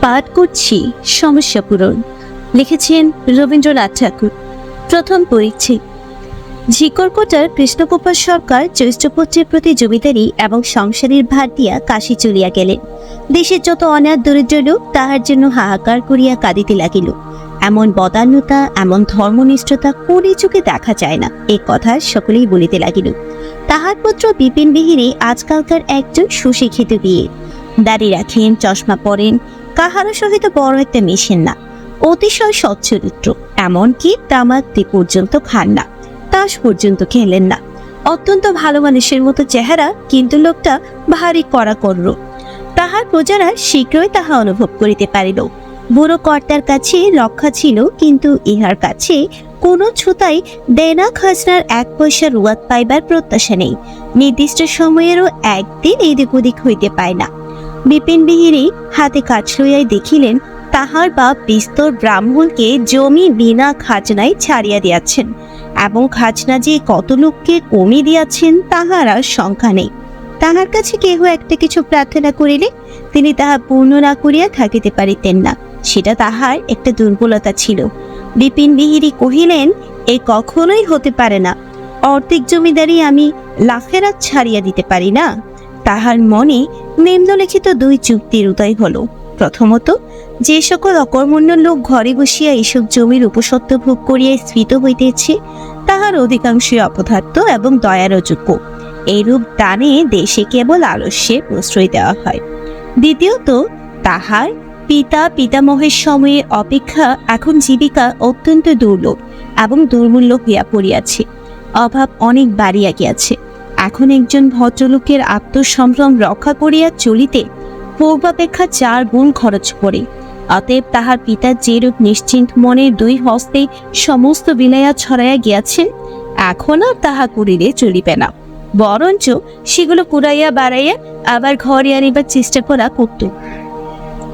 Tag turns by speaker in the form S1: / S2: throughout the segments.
S1: পাঠ করছি, সমস্যা পূরণ। লিখেছেন রবীন্দ্রনাথ ঠাকুর। প্রথম পরিচ্ছেদ। ঝিকরকোটার কৃষ্ণগোপাল সরকার জ্যৈষ্ঠপুত্রের প্রতি জমিদারি এবং সংসারের ভার দিয়া কাশি চলিয়া গেলেন। দেশের যত অনাথ দরিদ্র লোক, তাহার জন্য হাহাকার করিয়া কাঁদিতে লাগিল। এমন বদান্যতা, এমন ধর্মনিষ্ঠতা কোনই চোখে দেখা যায় না, এ কথা সকলেই বলিতে লাগিল। তাহার পুত্র বিপিন বিহিরে আজকালকার একজন সুশিক্ষিত বিয়ে। দাড়ি রাখেন, চশমা পরেন কাহারও সহিত বড় একটা মেশেন না। অতিশয় সচ্চরিত্র এমনকি তামাকটি পর্যন্ত খান না। তাস পর্যন্ত খেলেন না। অত্যন্ত ভালো মানুষের মতো চেহারা কিন্তু লোকটা ভারী করা করল তাহার প্রজারা শীঘ্রই তাহা অনুভব করিতে পারিল। বুড়ো কর্তার কাছে রক্ষা ছিল কিন্তু ইহার কাছে কোনো ছুতাই দেনা খাজনার এক পয়সা রুয়াত পাইবার প্রত্যাশা নেই। নির্দিষ্ট সময়েরও একদিন এদিক ওদিক হইতে পায় না। বিপিন বিহিরি হাতে কাজ লইয়াই দেখিলেন, তাহার বাপ বিস্তর ব্রাহ্মণকে জমি বিনা খাজনায় ছাড়িয়া দিয়াছেন এবং খাজনা যে কত লোককে কমিয়ে দিয়াছেন তাহার আর সংখ্যা নেই। তাহার কাছে কেহ একটা কিছু প্রার্থনা করিলে তিনি তাহা পূর্ণ না করিয়া থাকিতে পারিতেন না, সেটা তাহার একটা দুর্বলতা ছিল। বিপিন বিহিরি কহিলেন, এ কখনোই হতে পারে না, অর্ধেক জমিদারি আমি লাফেরাত ছাড়িয়া দিতে পারি না। তাহার মনে নিম্নলিখিত দুই চুক্তির উদয় হলো। প্রথমত, যে সকল অকর্মণ্য লোক ঘরে বসিয়া এইসব জমির উপসত্ত্ব ভোগ করিয়া স্ফীত হইতেছে, তাহার অধিকাংশই অপদার্থ এবং দয়ারও যোগ্য এইরূপ দানে দেশে কেবল আলস্যে প্রশ্রয় দেওয়া হয়। দ্বিতীয়ত, তাহার পিতা পিতামহের সময়ে অপেক্ষা এখন জীবিকা অত্যন্ত দুর্লভ এবং দুর্মূল্য হইয়া পড়িয়াছে। অভাব অনেক বাড়িয়া গিয়াছে। এখন একজন ভদ্রলোকের আত্মসম্ভ্রম রক্ষা করিয়া চলিতে পূর্বাপেক্ষা চার গুণ খরচ পড়ে অতএব তাহার পিতা যেরূপ নিশ্চিন্ত মনে দুই হস্তে সমস্ত বিলাইয়া ছড়াইয়া গিয়াছেন, এখন আর তাহা করিলে চলিবে না। বরঞ্চ সেগুলো কুড়াইয়া বাড়াইয়া আবার ঘরে আনিবার চেষ্টা করা করত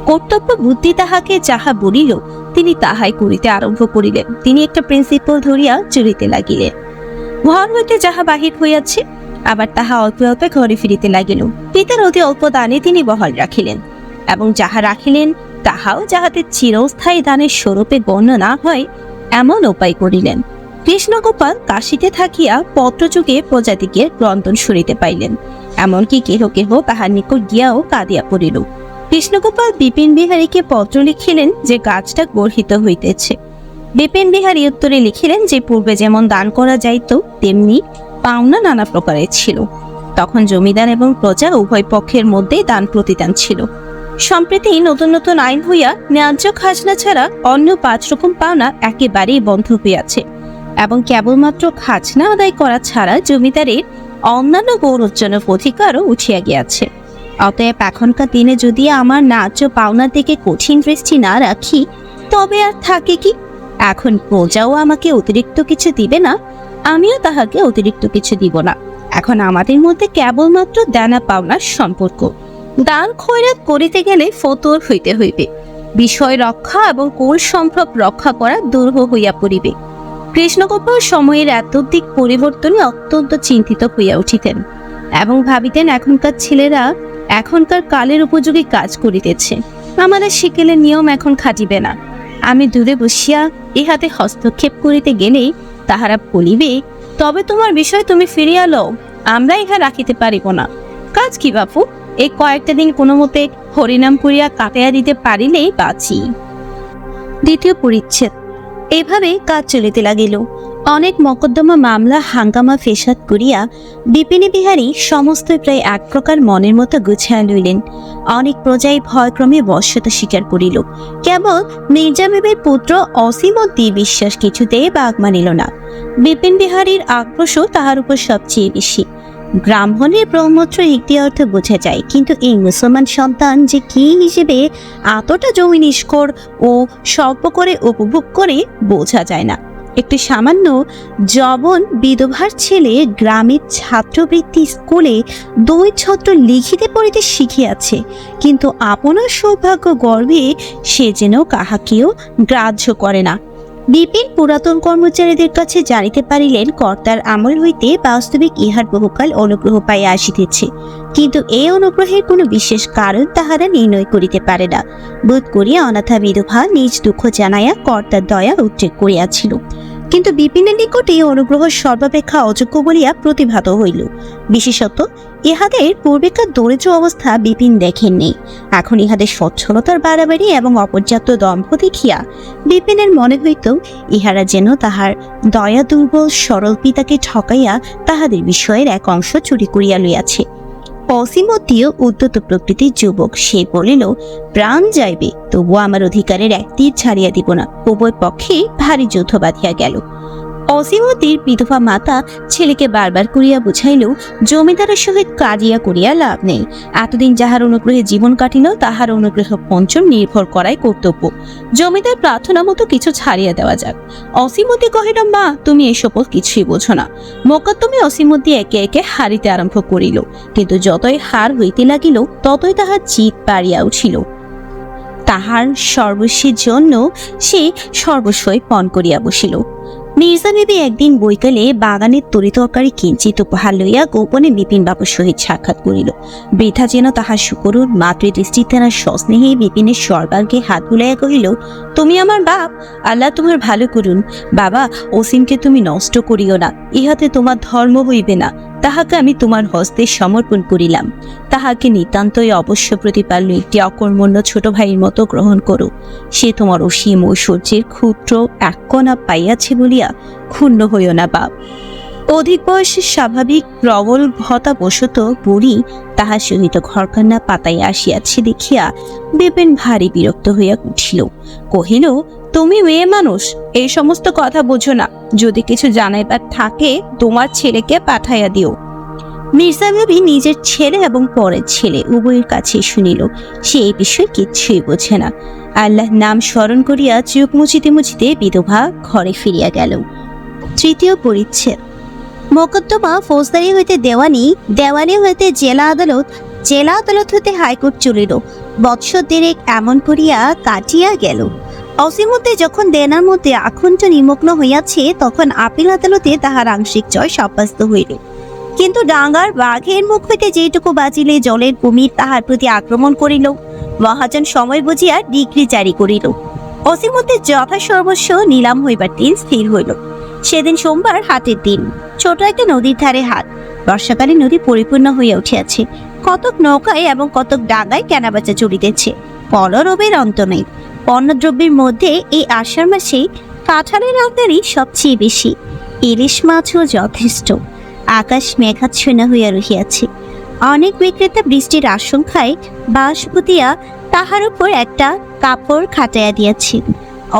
S1: কর্তব্য বুদ্ধি তাহাকে যাহা বলিল, তিনি তাহাই করিতে আরম্ভ করিলেন। তিনি একটা প্রিন্সিপাল ধরিয়া চলিতে লাগিলেন। ঘর হইতে যাহা বাহির হইয়াছে আবার তাহা অল্প অল্পে ঘরে ফিরিতে লাগিল। পিতার অতি অল্প দানে তিনি বহাল রাখিলেন এবং যাহা রাখিলেন, তাহাও যাহাতে চিরস্থায়ী দানের স্বরূপে গণ্য না হয়, এমন উপায় করিলেন। কৃষ্ণগোপাল কাশিতে থাকিয়া পত্রযুগে প্রজাতিকে ক্রন্দন শুনিতে পাইলেন। এমনকি কেহ কেহ তাহার নিকট গিয়াও কাঁদিয়া পড়িল। কৃষ্ণগোপাল বিপিন বিহারীকে পত্র লিখিলেন যে গাছটা গর্হিত হইতেছে। বিপিন বিহারী উত্তরে লিখিলেন যে পূর্বে যেমন দান করা যাইত, তেমনি পাওনা নানা প্রকারের ছিল। তখন জমিদার এবং প্রজা উভয় পক্ষের মধ্যেই দান প্রতিদান ছিল। সম্প্রতি নতুন নতুন আইন হইয়া ন্যায্য খাজনা ছাড়া অন্য পাঁচ রকম পাওনা একেবারেই বন্ধ হইয়াছে এবং কেবলমাত্র খাজনা আদায় করা ছাড়া জমিদারের অন্যান্য গৌরবজনক অধিকারও উঠিয়া গিয়াছে। অতএব এখনকার দিনে যদি আমার ন্যায্য পাওনার দিকে কঠিন দৃষ্টি না রাখি, তবে আর থাকে কি? এখন প্রজাও আমাকে অতিরিক্ত কিছু দিবে না আমিও তাহাকে অতিরিক্ত কিছু দিব না। এখন আমাদের মধ্যে কেবলমাত্র দেনা পাওনার সম্পর্ক। দান খয়রাত করিতে গেলে ফতোর হইতে হইবে। বিষয় রক্ষা এবং কোল সম্ভব রক্ষা করা দুর্হ হইয়া পড়িবে। কৃষ্ণগোপাল সময়ের এতদিক পরিবর্তনে অত্যন্ত চিন্তিত হইয়া উঠিতেন এবং ভাবিতেন এখনকার ছেলেরা এখনকার কালের উপযোগী কাজ করিতেছে। আমাদের শিকেলের নিয়ম এখন খাটিবে না। আমি দূরে বসিয়া ইহাতে হস্তক্ষেপ করিতে গেলেই তাহারা বলিবে, তবে তোমার বিষয় তুমি ফিরিয়া লও, আমরা ইহা রাখিতে পারিব না। কাজ কি বাপু? এই কয়েকটা দিন কোনো মতে হরিনাম করিয়া কাটাইয়া দিতে পারিলেই বাঁচি। দ্বিতীয় পরিচ্ছেদ। এভাবে কাজ চলিতে লাগিল। অনেক মকদ্দমা মামলা, হাঙ্গামা, ফেসাদ করিয়া বিপিনী বিহারী সমস্ত প্রায় এক প্রকার মনের মতো গুছাইয়া লইলেন। অনেক প্রজাই ভয়ক্রমে বশ্যতা স্বীকার করিল। কেবল মির্জা মির্জামেবের পুত্র অসীমদ্দি বিশ্বাস কিছুতেই বাঘ মানিল না। বিপিন বিহারীর আক্রোশও তাহার উপর সবচেয়ে বেশি। ব্রাহ্মণের ব্রহ্মত্র একটি অর্থ বোঝা যায়, কিন্তু এই মুসলমান সন্তান যে কি হিসেবে এতটা জমি নিষ্কর ও স্বল্প করে উপভোগ করে বোঝা যায় না। একটি সামান্য জবন বিধবার ছেলে গ্রামের ছাত্রবৃত্তি স্কুলে দুই ছত্র লিখিতে পড়িতে শিখিয়াছে, কিন্তু আপনার সৌভাগ্য গর্বে সে যেন কাহাকেও গ্রাহ্য করে না। বিপিন পুরাতন কর্মচারীদের কাছে জানিতে পারিলেন, কর্তার আমল হইতে বাস্তবিক ইহার বহুকাল অনুগ্রহ পাইয়া আসিতেছে, কিন্তু এই অনুগ্রহের কোনো বিশেষ কারণ তাহারা নির্ণয় করিতে পারে না। বোধ করিয়া অনাথা বিধবা নিজ দুঃখ জানাইয়া কর্তার দয়া উদ্রেক করিয়াছিল। কিন্তু বিপিনের নিকটে অনুগ্রহ সর্বাপেক্ষা অযোগ্য বলিয়া প্রতিভাত হইল। বিশেষত ইহাদের পূর্বেকার দরিদ্র অবস্থা বিপিন দেখেননি। এখন ইহাদের সচ্ছলতার বাড়াবাড়ি এবং অপর্যাপ্ত দম্ভ দেখিয়া বিপিনের মনে হইত ইহারা যেন তাহার দয়া দুর্বল সরল পিতাকে ঠকাইয়া তাহাদের বিষয়ের এক অংশ চুরি করিয়া লইয়াছে। অসীমতীয় উদ্যত প্রকৃতির যুবক। সে বলিল, প্রাণ যাইবে তবু আমার অধিকারের এক তীর ছাড়িয়া দিব না। উভয় পক্ষে ভারী যুদ্ধ বাঁধিয়া গেল। অসীমতির বিধবা মাতা ছেলেকে বারবার করিয়া বুঝাইল জমিদারের সহিত কাজিয়া করিয়া লাভ নেই। এতদিন যাহার অনুগ্রহে জীবন কাটিল, তাহার অনুগ্রহ পঞ্চম নির্ভর করাই কর্তব্য। জমিদার প্রার্থনা মতো কিছু ছাড়িয়া দেওয়া যাক। অসীমতি কহিল, মা, তুমি এসব কিছুই বোঝো না। মোকদ্দমে অসীমতি একে একে হারিতে আরম্ভ করিল। কিন্তু যতই হার হইতে লাগিল, ততই তাহার জিত বাড়িয়া উঠিল। তাহার সর্বস্বের জন্য সে সর্বস্বই পণ করিয়া বসিল। মির্জা বিবি একদিন বৈকালে বাগানের তরিতরকারি কিঞ্চিত উপহার লইয়া গোপনে বিপিন বাবুর সহিত সাক্ষাৎ করিল। বৃথা যেন তাহার সুকরুণ মাতৃদৃষ্টিতে না সস্নেহে বিপিনের সর্বাঙ্গে হাত বুলাইয়া কহিল, তুমি আমার বাপ, আল্লাহ তোমার ভালো করুন। বাবা, অসীমকে তুমি নষ্ট করিও না। ইহাতে তোমার ধর্ম হইবে না। তাহাকে আমি তোমার হস্তে সমর্পণ করিলাম। তাহাকে নিতান্তই অবশ্য প্রতিপাল্য একটি অকর্মণ্য ছোট ভাইয়ের মতো গ্রহণ করো। সে তোমার অসীম ঐশ্বর্যের ক্ষুদ্র এক কণা পাইয়াছে বলিয়া ক্ষুণ্ণ হইও না বাপ। অধিক বয়সে স্বাভাবিক প্রবল ভতাবশত বুড়ি তাহার সহিত ঘরকান্না পাতাইয়া আসিয়াছে দেখিয়া বিপিন ভারী বিরক্ত হইয়া উঠিল। কহিল তুমি মেয়ে মানুষ, এই সমস্ত কথা বোঝো না। যদি কিছু জানাইবার থাকে, তোমার ছেলেকে পাঠাইয়া দিও। মির্জা বিবি নিজের ছেলে এবং পরের ছেলে উভয়ের কাছে শুনিল, সে এই বিষয়ে কিচ্ছুই বোঝে না। আল্লাহ নাম স্মরণ করিয়া চোখ মুছিতে মুছিতে বিধবা ঘরে ফিরিয়া গেল। তৃতীয় পরিচ্ছেদ। মোকদ্দমা ফৌজদারি হইতে দেওয়ানি দেওয়ানি হইতে জেলা আদালত জেলা আদালত হইতে হাইকোর্ট চলিল। বৎসর দেরেক এমন করিয়া কাটিয়া গেল। অসীমতে যখন দেনার মধ্যে আখণ্ড নিমগ্ন হইয়াছে, তখন আপিল আদালতে তাহার আংশিক জয় সাব্যস্ত হইল। কিন্তু ডাঙ্গার বাঘের মুখ হইতে যেটুকু বাজিলে জলের কুমির তাহার প্রতি আক্রমণ করিল। মহাজন সময় বুঝিয়া ডিগ্রি জারি করিল। অসীমতে যথা সর্বস্ব নিলাম হইবার দিন স্থির হইল। সেদিন সোমবার হাটের দিন, ছোট একটা নদীর ধারে হাট। বর্ষাকালে নদী পরিপূর্ণ হইয়া উঠিয়াছে। কতক নৌকায় এবং কতক ডাঙায় কেনাবেচা চলিতেছে। কলরবের অন্ত নেই। পণ্যদ্রব্যের মধ্যে এই আষাঢ় মাসে কাঁঠালের আমদানি সবচেয়ে বেশি। ইলিশ মাছও যথেষ্ট। আকাশ মেঘাচ্ছন্ন হইয়া রহিয়াছে। অনেক বিক্রেতা বৃষ্টির আশঙ্কায় বাঁশ পুতিয়া তাহার উপর একটা কাপড় খাটাইয়া দিয়াছে।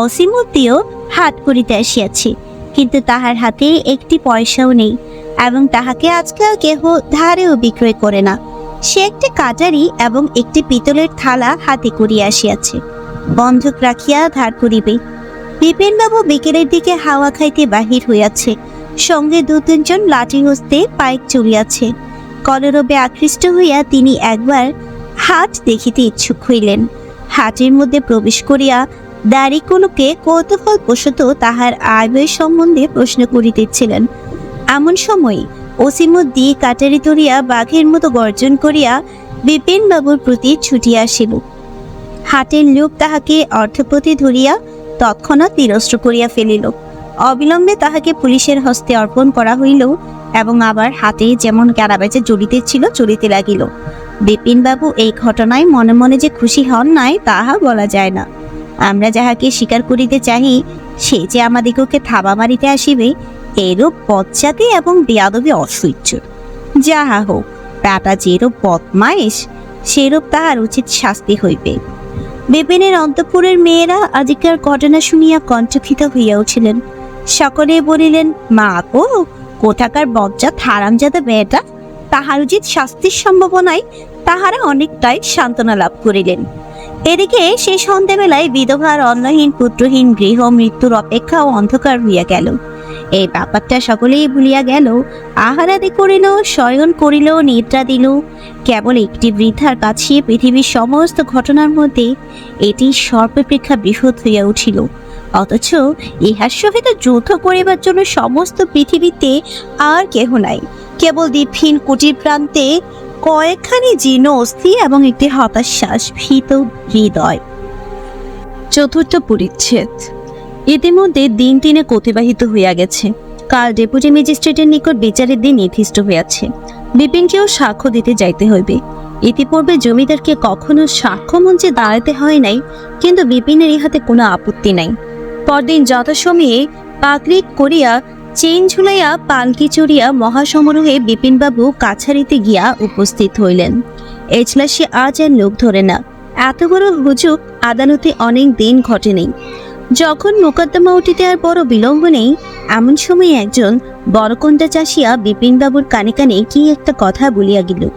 S1: অসীমতিও হাত করিতে আসিয়াছে, কিন্তু তাহার হাতে একটি পয়সাও নেই এবং তাহাকে আজকাল কেহ ধারেও বিক্রয় করে না। সে একটি কাটারি এবং একটি পিতলের থালা হাতে করিয়া আসিয়াছে। বন্ধক রাখিয়া ধার করিবে। বিপিনবাবু বিকেলের দিকে হাওয়া খাইতে বাহির হইয়াছে। সঙ্গে দু তিনজন লাঠি হস্তে পাইক চলিয়াছে কলরবে আকৃষ্ট হইয়া তিনি একবার হাট দেখিতে ইচ্ছুক হইলেন। হাটের মধ্যে প্রবেশ করিয়া দাড়িকুনুকে কৌতূহল বশত তাহার আয় সম্বন্ধে প্রশ্ন করিতেছিলেন। এমন সময় অসীমুদ্দি কাটারি ধরিয়া বাঘের মতো গর্জন করিয়া বিপিনবাবুর প্রতি ছুটিয়া আসিল। হাটের লোক তাহাকে অর্থপ্রতি ধরিয়া তৎক্ষণাৎ নিরস্ত্র করিয়া ফেলিল। অবিলম্বে তাহাকে পুলিশের হস্তে অর্পণ করা হইল এবং আবার হাতে যেমন ক্যারাবেচে জড়িতে ছিল, চলিতে লাগিল। বিপিনবাবু এই ঘটনায় মনে মনে যে খুশি হন নাই, তাহা বলা যায় না। আমরা যাহাকে স্বীকার করিতে চাহি, সে যে আমাদিগকে থাবা মারিতে আসিবে এরূপ পশ্চাতে এবং বেয়াদবি অসহ্য। যাহা হোক ব্যাটা যেরূপ বদমাইশ সেরূপ তাহার উচিত শাস্তি হইবে। বিপিনের অন্তপুরের মেয়েরা আজিকার ঘটনা শুনিয়া কণ্ঠক্ষিত হইয়া উঠিলেন। সকলে বলিলেন, মা গো কোথাকার বজ্জা হারামজাদা মেয়েটা? তাহার উচিত শাস্তির সম্ভাবনায় তাহারা অনেকটাই সান্ত্বনা লাভ করিলেন। এদিকে সেই সন্ধ্যাবেলায় বিধবার অন্নহীন পুত্রহীন গৃহ মৃত্যুর অপেক্ষা অন্ধকার হইয়া গেল। এই ব্যাপারটা সকলেই ভুলিয়া গেল। আহারাদি করিল, শয়ন করিল, নিদ্রা দিল। কেবল একটি বৃদ্ধার কাছে পৃথিবীর সমস্ত ঘটনার মধ্যে এটি সর্বাপেক্ষা বৃহৎ হইয়া উঠিল। অথচ ইহার সহিত যুদ্ধ করিবার জন্য সমস্ত পৃথিবীতে আর কেহ নাই। কেবল দীপহীন কুটির প্রান্তে কয়েকখানি জীর্ণ অস্থি এবং একটি হতাশ্বাস ভীত হৃদয়। চতুর্থ পরিচ্ছেদ। ইতিমধ্যে দিন তিনে অতিবাহিত হইয়া গেছে। কাল ডেপুটি ম্যাজিস্ট্রেটের নিকট বিচারের দিন নির্দিষ্ট হইয়াছে। বিপিনকেও সাক্ষ্য দিতে যাইতে হইবে। ইতিপূর্বে জমিদারকে কখনো সাক্ষ্য মঞ্চে দাঁড়াতে হয় নাই, কিন্তু বিপিনের ইহাতে কোনো আপত্তি নাই। পরদিন যথাসময়ে পাকড়ি করিয়া চেন ঝুলাইয়া পালকি চড়িয়া মহাসমারোহে বিপিনবাবু কাছারিতে গিয়া উপস্থিত হইলেন। এজলাসে আজ আর লোক ধরে না। এত বড় হুজুক আদালতে অনেক দিন ঘটেনি যখন মোকদ্দমা উঠিতে আর বড় বিলম্ব নেই, এমন সময় একজন বড়কন্ডা চাষিয়া বিপিনবাবুর কানে কানে কি একটা কথা বলিয়া গেল।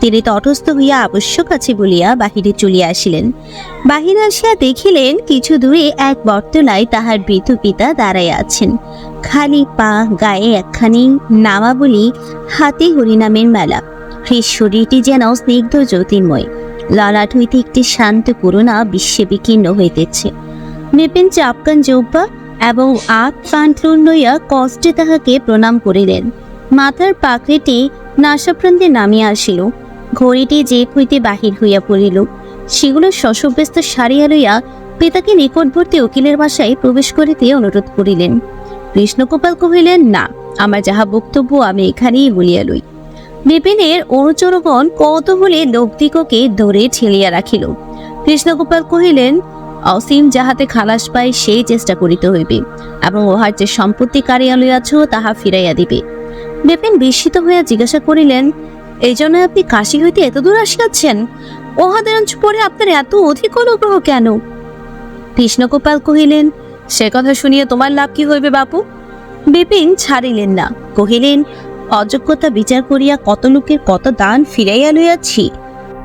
S1: তিনি তটস্থ হইয়া আবশ্যক আছে বলিয়া বাহিরে চলিয়া আসিলেন। বাহিরে আসিয়া দেখিলেন কিছু দূরে এক বটতলায় তাহার বৃদ্ধ পিতা দাঁড়াইয়া আছেন। খালি পা, গায়ে একখানি নামাবলি, হাতে হরিনামের মেলা। হৃদ শরীরটি যেন স্নিগ্ধ জ্যোতির্ময়। ললাট হইতে একটি শান্ত করুণা বিশ্বে বিকীর্ণ হইতেছে। বিপিন চাপকান জৌপা এবং আট পান্টলুন লইয়া কষ্টে তাহাকে প্রণাম করিলেন। মাথার পাকড়িটি নাসাপ্রান্তে নামিয়া আসিল। ঘড়িটি জেপ হইতে বাহির হইয়া পড়িল, সেগুলো শশব্যস্ত সারিয়া লইয়া পিতাকে নিকটবর্তী উকিলের বাসায় প্রবেশ করিতে অনুরোধ করিলেন। কৃষ্ণগোপাল কহিলেন, না, আমার যাহা বক্তব্য আমি এখানেই বলিয়া লই। বিপিনের অনুচরগণ কৌতূহলে লোকদিগকে ধরে ঠেলিয়া রাখিল। কৃষ্ণগোপাল কহিলেন অসীম যাহাতে খালাস পায়, সেই চেষ্টা করিতে হইবে। এবং উহার যে সম্পত্তি কারিয়া লইয়াছ তাহা ফিরাইয়া দিবে। বিপিন বিস্মিত হইয়া জিজ্ঞাসা করিলেন, এই জন্য আপনি কাশি হইতে এত দূর আসিয়াছেন? উহাদের পরে আপনার এত অধিক অনুগ্রহ কেন? কৃষ্ণগোপাল কহিলেন, সে কথা শুনিয়া তোমার লাভ কি হইবে বাপু? বিপিন ছাড়িলেন না, কহিলেন, অযোগ্যতা বিচার করিয়া কত লোকের কত দান ফিরাইয়া লইয়াছি?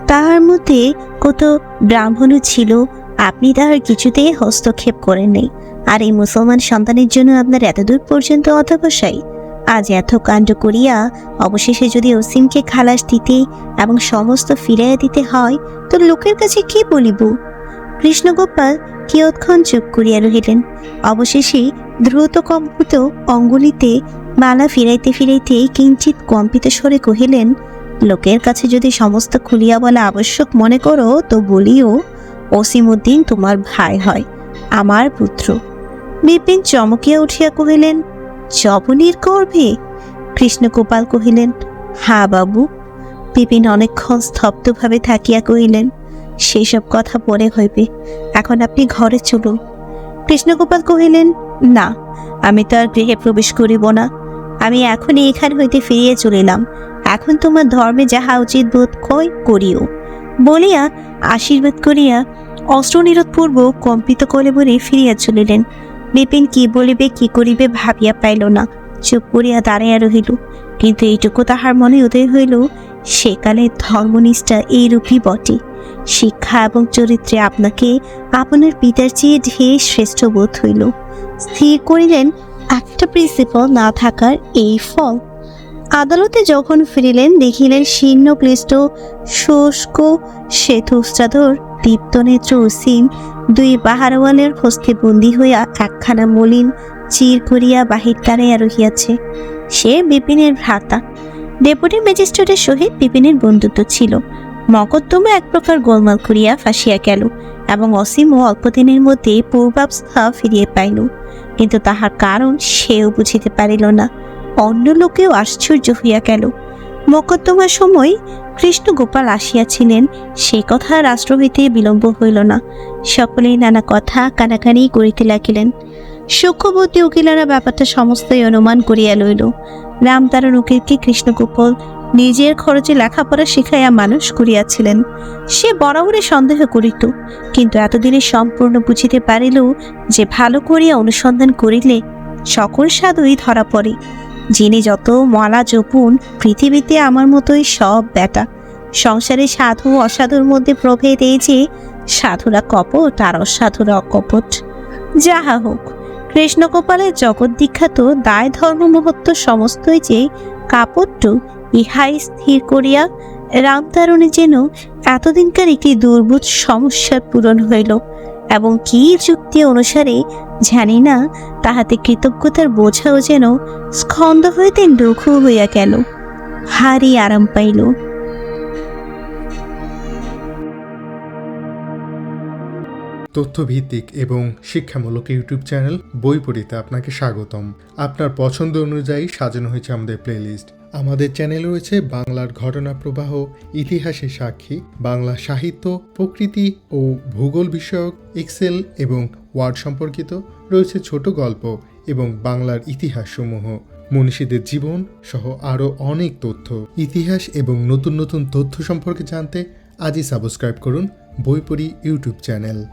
S1: তাহার মধ্যে কত ব্রাহ্মণও ছিল আপনি তাহার কিছুতেই হস্তক্ষেপ করেন নাই আর এই মুসলমান সন্তানের জন্য আপনার এতদূর পর্যন্ত অধ্যবসায়। আজ এত কাণ্ড করিয়া অবশেষে যদি অসীমকে খালাস দিতে এবং সমস্ত ফিরাইয়া দিতে হয়, তো লোকের কাছে কি বলিব? কৃষ্ণগোপাল কিয়ৎক্ষণ চুপ করিয়া রহিলেন। অবশেষে দ্রুত কম্পিত অঙ্গুলিতে মালা ফিরাইতে ফিরাইতে কিঞ্চিত কম্পিত স্বরে কহিলেন, লোকের কাছে যদি সমস্ত খুলিয়া বলা আবশ্যক মনে করো, তো বলিও। অসীমউদ্দিন তোমার ভাই হয়, আমার পুত্র। বিপিন চমকিয়া উঠিয়া কহিলেন জবনীর গর্ভে? কৃষ্ণগোপাল কহিলেন, হা বাবু। বিপিন অনেকক্ষণ স্তব্ধভাবে থাকিয়া কহিলেন, সেসব কথা পরে হইবে, এখন আপনি ঘরে চলুন। কৃষ্ণগোপাল কহিলেন, না, আমি তো আর গৃহে প্রবেশ করিব না। আমি এখনই এখান হইতে ফিরিয়ে চলিলাম। এখন তোমার ধর্মে যাহা উচিত বোধ কয় করিও। বলিয়া আশীর্বাদ করিয়া অস্ত্রনিরোধপূর্বক কম্পিত কলেবরে ফিরিয়া চলিলেন। বিপিন কি বলিবে, কি করিবে ভাবিয়া পাইল না। চুপ করিয়া দাঁড়াইয়া রহিল। কিন্তু এইটুকু তাহার মনে উদয় হইল সেকালে ধর্মনিষ্ঠা এইরূপই বটে। শিক্ষা এবং চরিত্রে আপনাকে আপনার পিতার চেয়ে ঢের শ্রেষ্ঠ বোধ হইল। স্থির করিলেন, একটা প্রিন্সিপাল না থাকার এই ফল। আদালতে যখন ফিরিলেন, দেখিলেন শীর্ণ ক্লিষ্ট শুষ্ক শ্বেতচাদর দীপ্তনেত্র অসীম দুই বাহারওয়ালের হস্তে বন্দী হইয়া একখানা মলিন চির করিয়া বাহির তাড়াইয়া রহিয়াছে। সে বিপিনের ভ্রাতা। ডেপুটি ম্যাজিস্ট্রেটের সহিত বিপিনের বন্ধুত্ব ছিল। মকদ্দমা এক প্রকার গোলমাল করিয়া ফাঁসিয়া গেল এবং অসীম অসীমও অল্পদিনের মধ্যে পূর্বাবস্থা ফিরিয়ে পাইল। কিন্তু তাহার কারণ সেও বুঝিতে পারিল না। অন্য লোকেও আশ্চর্য হইয়া গেল। মকদ্দমার সময় কৃষ্ণগোপাল আসিয়াছিলেন, সে কথা রাষ্ট্র হইতে বিলম্ব হইল না। সকলেই নানা কথা কানাকানি করিতে লাগিলেন। সূক্ষ্মবর্তী উকিলারা ব্যাপারটা সমস্তই অনুমান করিয়া লইল। রামতারণ উকিলকে কৃষ্ণগোপাল নিজের খরচে লেখাপড়া শিখাইয়া মানুষ করিয়াছিলেন। সে বরাবরই সন্দেহ করিত, কিন্তু এতদিনে সম্পূর্ণ বুঝিতে পারিল যে ভালো করিয়া অনুসন্ধান করিলে সকল সাধুই ধরা পড়ে। যিনি যত মলা জপুন, পৃথিবীতে আমার মতোই সব বেটা সংসারে সাধু অসাধুর মধ্যে প্রভেদ এই যে, সাধুরা কপট আর অসাধুরা অকপট। যাহা হোক কৃষ্ণগোপালের জগৎ বিখ্যাত দায় ধর্ম মহত্ব সমস্তই যে, কাপট্য, ইহাই স্থির করিয়া রামতারণে যেন এতদিনকার একটি দুর্বোধ সমস্যার পূরণ হইল। এবং কি যুক্তি অনুসারে জানি না, তাহাতে কৃতজ্ঞতার বোঝাও যেন স্কন্দ হইতে লঘু হইয়া গেল। হারি আরাম পাইল।
S2: তথ্যভিত্তিক এবং শিক্ষামূলক ইউটিউব চ্যানেল বই পড়িতে আপনাকে স্বাগতম। আপনার পছন্দ অনুযায়ী সাজানো হয়েছে আমাদের প্লেলিস্ট আমাদের চ্যানেল রয়েছে বাংলার ঘটনা প্রবাহ, ইতিহাসের সাক্ষী, বাংলা সাহিত্য, প্রকৃতি ও ভূগোল বিষয়ক, এক্সেল এবং ওয়ার্ড সম্পর্কিত রয়েছে ছোট গল্প এবং বাংলার ইতিহাস সমূহ মনীষীদের জীবন সহ আরও অনেক তথ্য। ইতিহাস এবং নতুন নতুন তথ্য সম্পর্কে জানতে আজই সাবস্ক্রাইব করুন বইপড়ি ইউটিউব চ্যানেল।